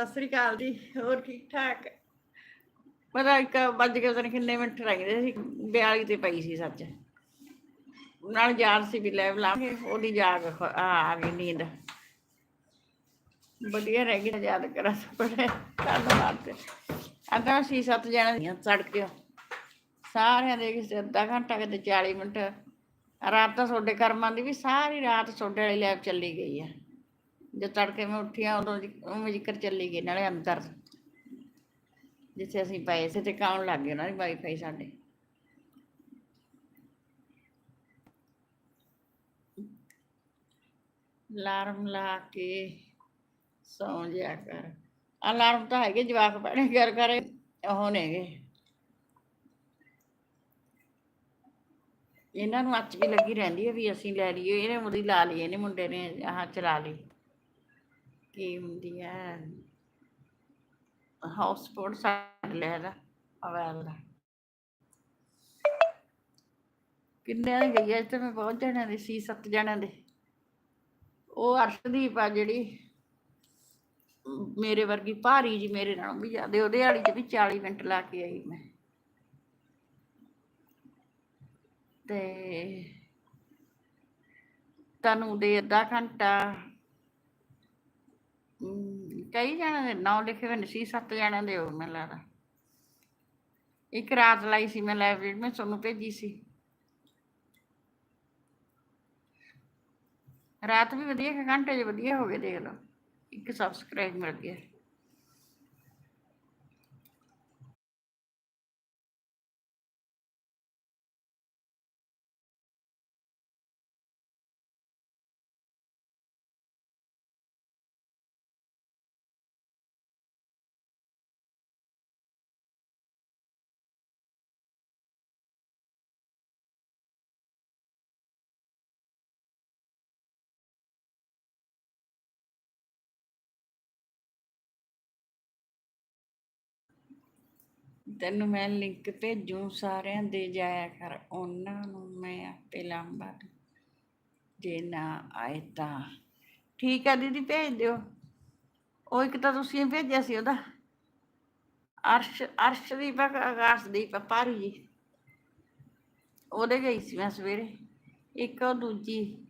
ਸਤਿ ਸ੍ਰੀ ਅਕਾਲ ਜੀ, ਹੋਰ ਠੀਕ ਠਾਕ? ਪਤਾ ਇੱਕ ਵੱਜ ਕੇ ਪਤਾ ਨੀ ਕਿੰਨੇ ਮਿੰਟ ਰਹਿੰਦੇ ਸੀ 42 ਤੇ ਪਈ ਸੀ ਸੱਚ। ਨਾਲ ਯਾਦ ਸੀ ਵੀ ਲੈ ਲਾਂਗੇ, ਉਹਦੀ ਜਾਗ ਆ ਗਈ ਨੀਂਦ। ਵਧੀਆ ਰਹਿ ਗਈ, ਯਾਦ ਕਰਾਂ ਬੜੇ ਧੰਨਵਾਦ। ਤੇ ਸੀ, ਸੱਤ ਜਣੇ ਦੀਆਂ ਤੜਕੇ ਸਾਰਿਆਂ ਦੇ ਕਿਸੇ ਅੱਧਾ ਘੰਟਾ, ਕਿਤੇ 40 ਮਿੰਟ। ਰਾਤ ਤਾਂ ਤੁਹਾਡੇ ਕਰਮਾਂ ਦੀ ਵੀ ਸਾਰੀ ਰਾਤ ਤੁਹਾਡੇ ਵਾਲੀ ਲੈਬ ਚੱਲੀ ਗਈ ਆ ਜਦ ਤੜਕੇ ਮੈਂ ਉੱਠਿਆ, ਉਦੋਂ ਦੀ- ਜ਼ਿਕਰ ਚੱਲੀ ਗਈ, ਨਾਲੇ ਅੰਦਰ। ਜਿੱਥੇ ਅਸੀਂ ਪਏ ਸੀ ਤੇ ਕਾਉਣ ਲੱਗ ਗਏ ਉਹਨਾਂ ਦੀ ਵਾਈਫਾਈ ਸਾਡੇ। ਅਲਾਰਮ ਲਾ ਕੇ ਸੌਂ ਜਿਆ ਕਰ। ਅਲਾਰਮ ਤਾਂ ਹੈਗੇ, ਜਵਾਕ ਪੜੇ ਕਰ ਕਰ, ਉਹ ਨੇਗੇ ਇਹਨਾਂ ਨੂੰ ਅੱਛ ਵੀ ਲੱਗੀ ਰਹਿੰਦੀ ਹੈ ਵੀ ਅਸੀਂ ਲੈ ਲਈਏ, ਇਹਨੇ ਮੁੰਡੀ ਲਾ ਲਈ, ਇਹਨੇ ਮੁੰਡੇ ਨੇ ਆਹ ਚਲਾ ਲਈ। ਕੀ ਹੁੰਦੀ ਹੈ ਹੌਟਸਪੌਟ ਕਿੰਨੇ ਗਈ ਐ ਤੇ ਮੈਂ ਬਹੁਤ ਜਣਿਆਂ ਦੀ ਸੀ, ਸੱਤ ਜਣਿਆਂ ਦੇ। ਉਹ ਅਰਸ਼ਦੀਪ ਆ ਜਿਹੜੀ, ਮੇਰੇ ਵਰਗੀ ਭਾਰੀ ਜੀ ਮੇਰੇ ਨਾਲੋਂ ਵੀ ਜ਼ਿਆਦਾ, ਉਹਦੇ ਵਾਲੀ ਚ ਵੀ 40 ਮਿੰਟ ਲਾ ਕੇ ਆਈ ਮੈਂ। ਤੇ ਤਨੂੰ ਦੇ ਅੱਧਾ ਘੰਟਾ ਕਈ ਜਣਿਆਂ ਦੇ ਨਾਂ ਲਿਖੇ ਹੋਏ ਨੇ ਸੀ ਸੱਤ ਜਣਿਆਂ ਦੇ ਹੋ ਮੈਨੂੰ ਲੱਗਦਾ। ਇੱਕ ਰਾਤ ਲਾਈ ਸੀ ਮੈਂ ਲਾਇਬ੍ਰੇਰੀ, ਮੈਂ ਤੁਹਾਨੂੰ ਭੇਜੀ ਸੀ। ਰਾਤ ਵੀ ਵਧੀਆ ਘੰਟੇ ਚ ਵਧੀਆ ਹੋ ਗਏ, ਦੇਖ ਲਓ। ਇੱਕ ਸਬਸਕ੍ਰਾਈਬ ਮਿਲ ਗਿਆ। ਤੈਨੂੰ ਮੈਂ ਲਿੰਕ ਭੇਜੂ ਸਾਰਿਆਂ ਦੇ ਜਾਇਆ ਕਰ ਉਹਨਾਂ ਨੂੰ ਮੈਂ ਆਪੇ ਲਾਂਬਾ ਜੇ ਨਾ ਆਏ ਤਾਂ। ਠੀਕ ਆ ਦੀਦੀ ਭੇਜ ਦਿਓ। ਉਹ ਇੱਕ ਤਾਂ ਤੁਸੀਂ ਭੇਜਿਆ ਸੀ ਉਹਦਾ। ਅਰਸ਼ ਅਰਸ਼ਦੀਪ ਆ, ਆਕਾਸ਼ਦੀਪ ਆ, ਭਾਰੀ ਜੀ। ਉਹਦੇ ਗਈ ਸੀ ਮੈਂ ਸਵੇਰੇ। ਇੱਕ ਉਹ ਦੂਜੀ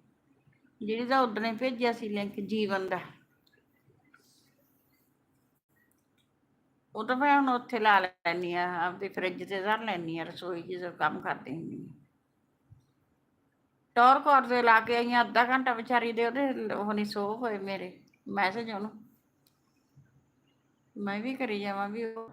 ਜਿਹੜੀ ਦਾ ਉਦਣੇ ਭੇਜਿਆ ਸੀ ਲਿੰਕ ਜੀਵਨ ਦਾ। ਉਹ ਤਾਂ ਮੈਂ ਹੁਣ ਉੱਥੇ ਲਾ ਲੈਣੀ ਆ ਆਪਦੀ ਫ੍ਰਿਜ ਤੇ ਧਰ ਲੈਣੀ ਆ ਰਸੋਈ 'ਚ ਜਦੋਂ ਕੰਮ ਕਰਦੀ ਹੁੰਦੀ ਆ। ਟੌਰ ਕੋਰ ਦੇ ਲਾ ਕੇ ਆਈਆਂ ਅੱਧਾ ਘੰਟਾ ਵਿਚਾਰੀ ਦੇ ਉਹਦੇ, ਉਹ ਨਹੀਂ ਸੋ ਹੋਏ ਮੇਰੇ ਮੈਸੇਜ ਉਹਨੂੰ। ਮੈਂ ਵੀ ਕਰੀ ਜਾਵਾਂ ਵੀ ਉਹ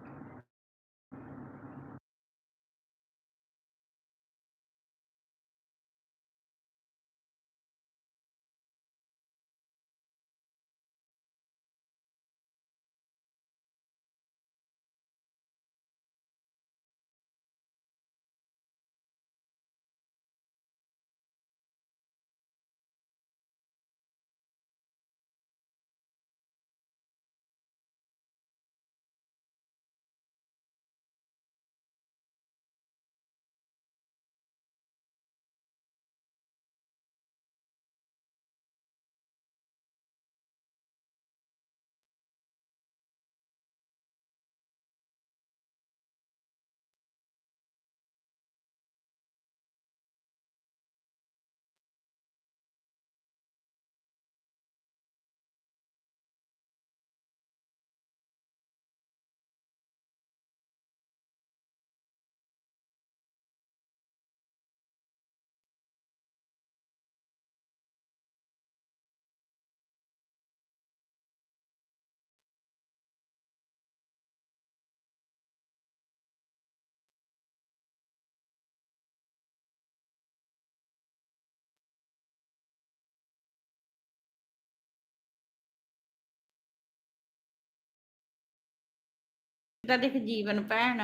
ਤਾਂ ਦੇਖ ਜੀਵਨ ਭੈਣ,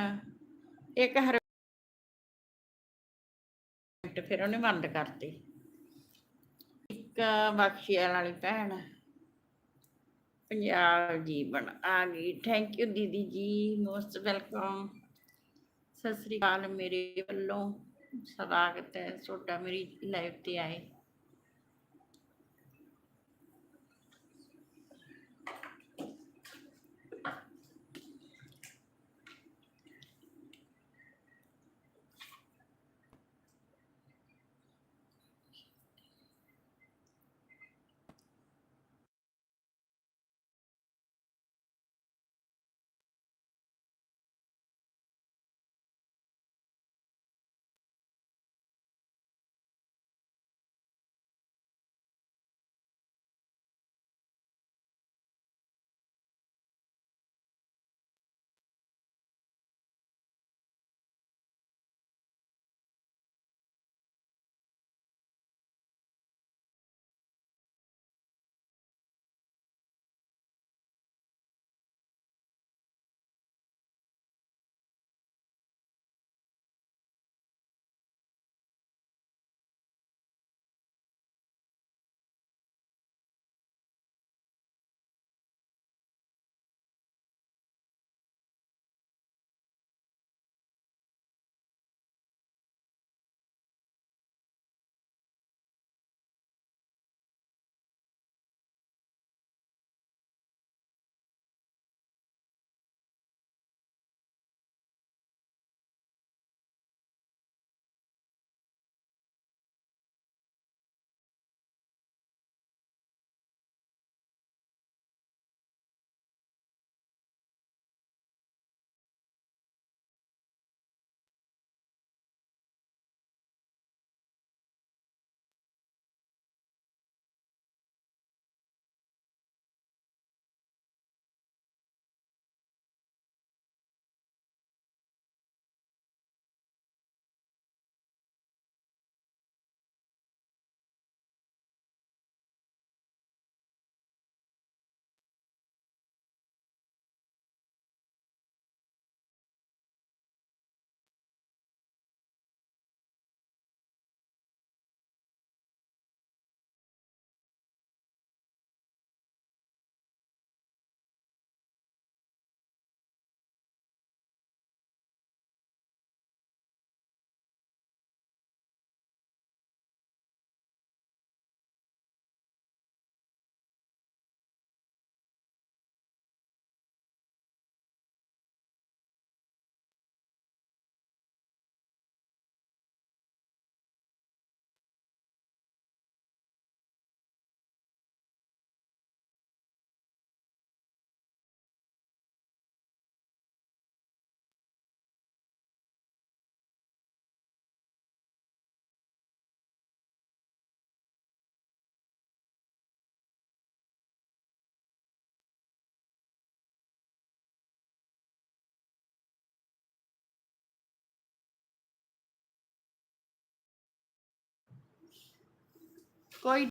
ਇੱਕ ਹਰ ਫਿਰ ਉਹਨੇ ਬੰਦ ਕਰਤੀ। ਇੱਕ ਬਖਸ਼ੀਆਲ ਵਾਲੀ ਭੈਣ, ਪੰਜਾਬ ਜੀਵਨ ਆ ਗਈ। ਥੈਂਕ ਯੂ ਦੀਦੀ ਜੀ ਮੋਸਟ ਵੈਲਕਮ ਸਤਿ ਸ੍ਰੀ ਅਕਾਲ ਮੇਰੇ ਵੱਲੋਂ। ਸਵਾਗਤ ਹੈ ਤੁਹਾਡਾ ਮੇਰੀ ਲਾਈਵ ਤੇ ਆਏ। ਕੋਈ